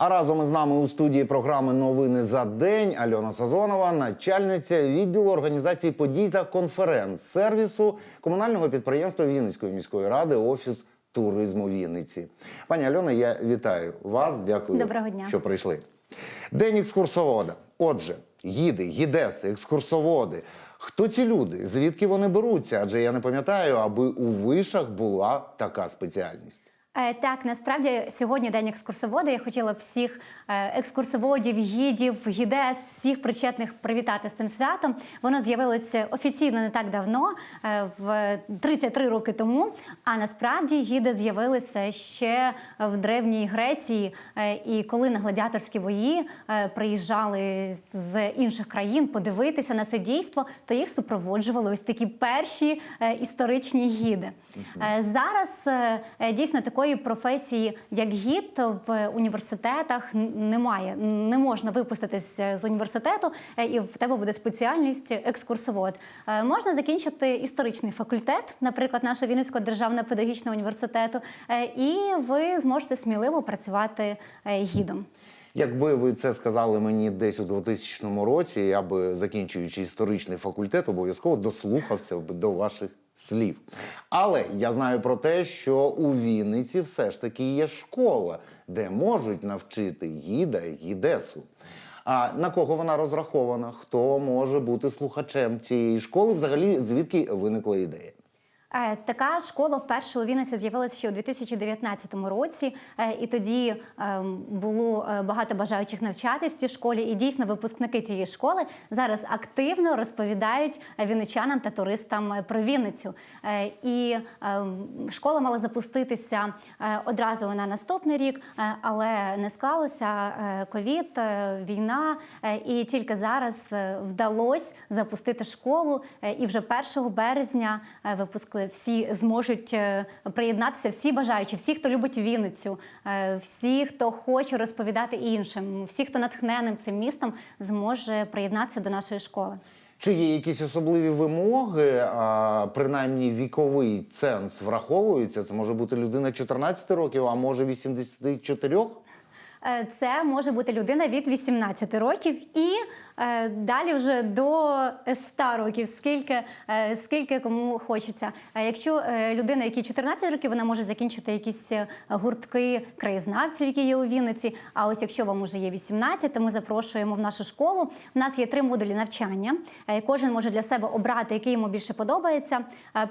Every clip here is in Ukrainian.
А разом із нами у студії програми Новини за день Альона Сазонова, начальниця відділу організації подій та конференц-сервісу комунального підприємства Вінницької міської ради Офіс туризму Вінниці. Пані Альона, я вітаю вас. Дякую, Доброго дня. що прийшли. День екскурсовода. Отже, гіди, гідеси, екскурсоводи. Хто ці люди? Звідки вони беруться? Адже я не пам'ятаю, аби у вишах була така спеціальність. Е, Так, насправді сьогодні день екскурсовода. Я хотіла всіх е, екскурсоводів, гідів, гідес, всіх причетних привітати з цим святом. Воно з'явилося офіційно не так давно, е, в 33 роки тому. А насправді гіди з'явилися ще в древній Греції. І коли на гладіаторські бої приїжджали з інших країн подивитися на це дійство, то їх супроводжували ось такі перші історичні гіди. Зараз дійсно такої професії, як гід, в університетах немає. Не можна випуститись з університету, е, і в тебе буде спеціальність екскурсовод. Е, Можна закінчити історичний факультет, наприклад, нашого Вінницького державного педагогічного університету, е, і ви зможете сміливо працювати е, гідом. Якби ви це сказали мені десь у 2000 році, я би, закінчуючи історичний факультет, обов'язково дослухався б до ваших слів. Але я знаю про те, що у Вінниці все ж таки є школа, де можуть навчити гіда гідесу. А на кого вона розрахована? Хто може бути слухачем цієї школи? Взагалі, звідки виникла ідея? Е, Така школа вперше у Вінниці з'явилася ще у 2019 році, е, і тоді ем, було е, багато бажаючих навчатись в цій школі. І дійсно випускники цієї школи зараз активно розповідають вінничанам та туристам про Вінницю. І ем, школа мала запуститися одразу на наступний рік, але не склалося ковід, війна, і тільки зараз вдалося запустити школу. І вже 1 березня випускли всі зможуть е, приєднатися, всі бажаючі, всі, хто любить Вінницю, е, всі, хто хоче розповідати іншим, всі, хто натхненим цим містом, зможе приєднатися до нашої школи. Чи є якісь особливі вимоги, а, принаймні віковий ценз враховується? Це може бути людина 14 років, а може 84? Е, Це може бути людина від 18 років і е, далі вже до 100 років, скільки, е, скільки кому хочеться. Е, Якщо людина, якій 14 років, вона може закінчити якісь гуртки краєзнавців, які є у Вінниці. А ось якщо вам уже є 18, то ми запрошуємо в нашу школу. У нас є три модулі навчання. Кожен може для себе обрати, який йому більше подобається.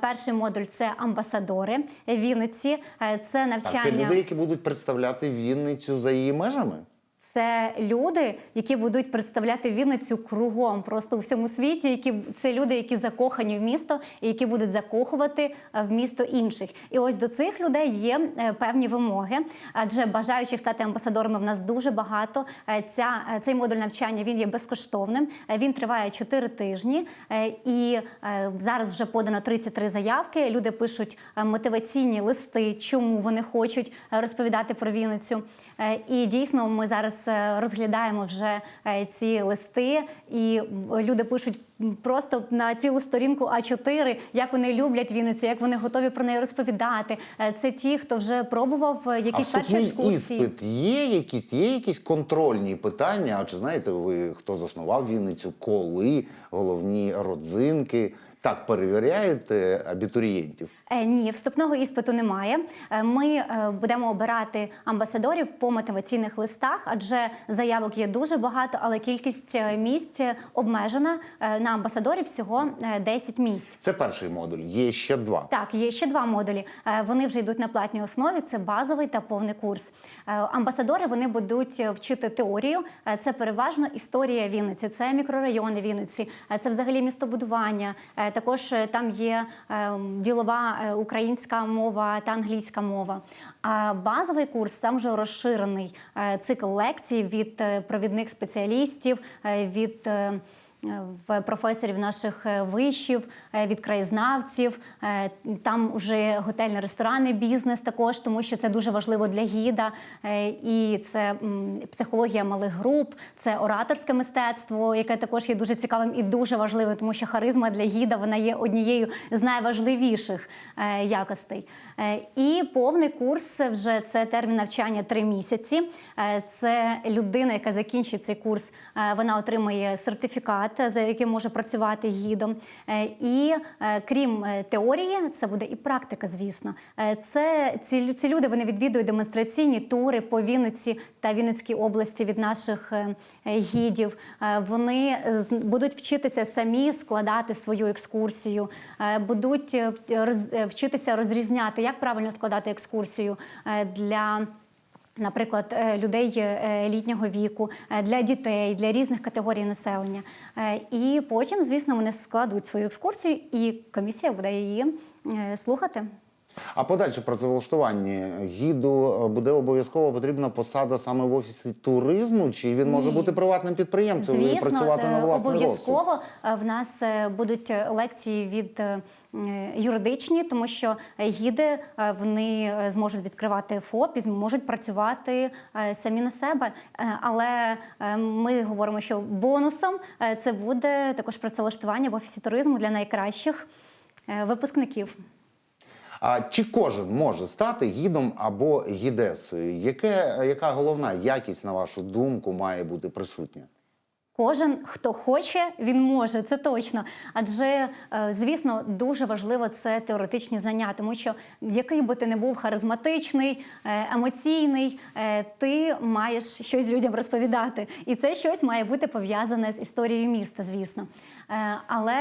Перший модуль це амбасадори Вінниці. Це навчання. Так, це люди, які будуть представляти Вінницю за її межами? Це люди, які будуть представляти Вінницю кругом, просто у всьому світі. Які це люди, які закохані в місто, і які будуть закохувати е, в місто інших. І ось до цих людей є е, певні вимоги, адже бажаючих стати амбасадорами в нас дуже багато. Е, Ця цей модуль навчання він є безкоштовним. Він триває 4 тижні, і зараз вже подано 33 заявки. Люди пишуть мотиваційні листи, чому вони хочуть розповідати про Вінницю. Е, І дійсно, ми зараз е, розглядаємо вже е, ці листи, і люди пишуть просто на цілу сторінку А4, як вони люблять Вінницю, як вони готові про неї розповідати. Це ті, хто вже пробував А якісь перші екскурсії. іспит є якісь, є якісь контрольні питання? А чи знаєте ви, хто заснував Вінницю, коли, головні родзинки? Так перевіряєте абітурієнтів? Ні, вступного іспиту немає. Ми будемо обирати амбасадорів по мотиваційних листах, адже заявок є дуже багато, але кількість е, місць обмежена. Е, На амбасадорів всього е, 10 місць. Це перший модуль, є ще два. Так, є ще два модулі. Е, Вони вже йдуть на платній основі. Це базовий та повний курс. Е, Амбасадори вони будуть е, вчити теорію. Е, Це переважно історія Вінниці, це мікрорайони Вінниці, е, це взагалі містобудування. Е, Також е, там є е, ділова е, українська мова та англійська мова. А базовий курс там вже розширений е, цикл лекцій від е, провідних спеціалістів, е, від професорів наших е, вишів, е, від краєзнавців. Е, Там вже готельний ресторанний бізнес також, тому що це дуже важливо для гіда. І це психологія малих груп, це ораторське мистецтво, яке також є дуже цікавим і дуже важливим, тому що харизма для гіда вона є однією з найважливіших якостей. І повний курс вже це термін навчання три місяці. Це людина, яка закінчить цей курс, вона отримає сертифікат, за яким може працювати гідом. Е, І е, крім е, теорії, це буде і практика, звісно. Це ці, ці люди вони відвідують демонстраційні тури по Вінниці та Вінницькій області від наших гідів. Вони будуть вчитися самі складати свою екскурсію, будуть вчитися розрізняти, як правильно складати екскурсію для. Наприклад, е, людей е, літнього віку, е, для дітей, для різних категорій населення. І потім, звісно, вони складуть свою екскурсію, і комісія буде її слухати. А подальше працевлаштування гіду е, буде обов'язково потрібна посада саме в офісі туризму, чи він може Ні. бути приватним підприємцем і працювати е, на власний обов'язково е, в нас будуть лекції від юридичні, тому що гіди вони зможуть відкривати ФОП і зможуть працювати самі на себе. Але ми говоримо, що бонусом це буде також працевлаштування в офісі туризму для найкращих випускників. А чи кожен може стати гідом або гідесою? Яке, яка головна якість, на вашу думку, має бути присутня? Кожен, хто хоче, він може, це точно. Адже, е, звісно, дуже важливо це теоретичні знання, тому що який би ти не був харизматичний, е, емоційний, е, ти маєш щось людям розповідати. І це щось має бути пов'язане з історією міста, звісно. Але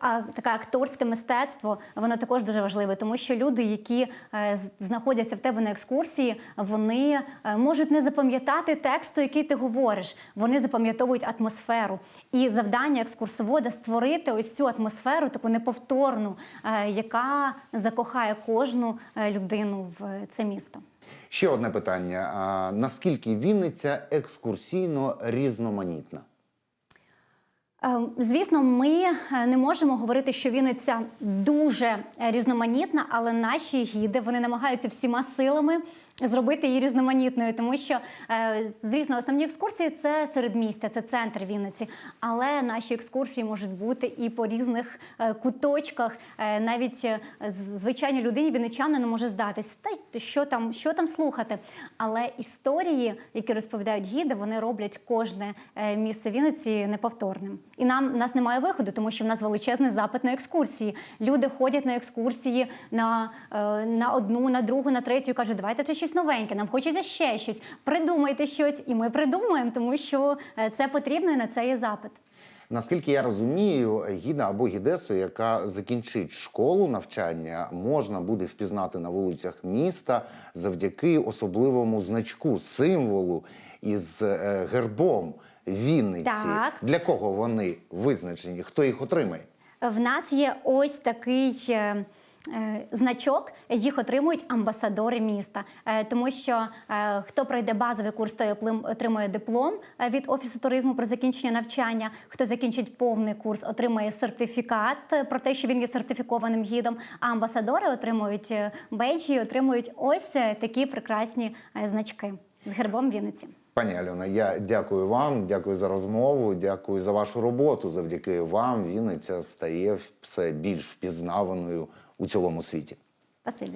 а, таке акторське мистецтво воно також дуже важливе, тому що люди, які знаходяться в тебе на екскурсії, вони можуть не запам'ятати тексту, який ти говориш. Вони запам'ятовують атмосферу. І завдання екскурсовода створити ось цю атмосферу, таку неповторну, е, яка закохає кожну е, людину в це місто. Ще одне питання: наскільки Вінниця екскурсійно різноманітна? Е, Звісно, ми е, не можемо говорити, що Вінниця дуже е, різноманітна, але наші гіди вони намагаються всіма силами зробити її різноманітною, тому що, е, звісно, основні екскурсії це середмістя, це центр Вінниці. Але наші екскурсії можуть бути і по різних куточках. Навіть звичайній людині вінничани не може здатись. Та що там, що там слухати? Але історії, які розповідають гіди, вони роблять кожне місце Вінниці неповторним. І нам у нас немає виходу, тому що в нас величезний запит на екскурсії. Люди ходять на екскурсії на, е, на одну, на другу, на третю і кажуть, давайте вже щось новеньке, нам хочеться ще щось. Придумайте щось, і ми придумаємо, тому що е, це потрібно і на це є запит. Наскільки я розумію, гіда або гідесу, яка закінчить школу навчання, можна буде впізнати на вулицях міста завдяки особливому значку, символу із е, гербом Вінниці. Так. Для кого вони визначені? Хто їх отримає? В нас є ось такий. е, е, Значок їх отримують амбасадори міста, Е, тому що хто пройде базовий курс, той отримує диплом від офісу туризму про закінчення навчання. Хто закінчить повний курс, отримує сертифікат про те, що він є сертифікованим гідом. А амбасадори отримують бейджі, і отримують ось такі прекрасні значки з гербом Вінниці. Пані Альона, я дякую вам, дякую за розмову, дякую за вашу роботу. Завдяки вам Вінниця стає все більш впізнаваною у цілому світі. Спасибі.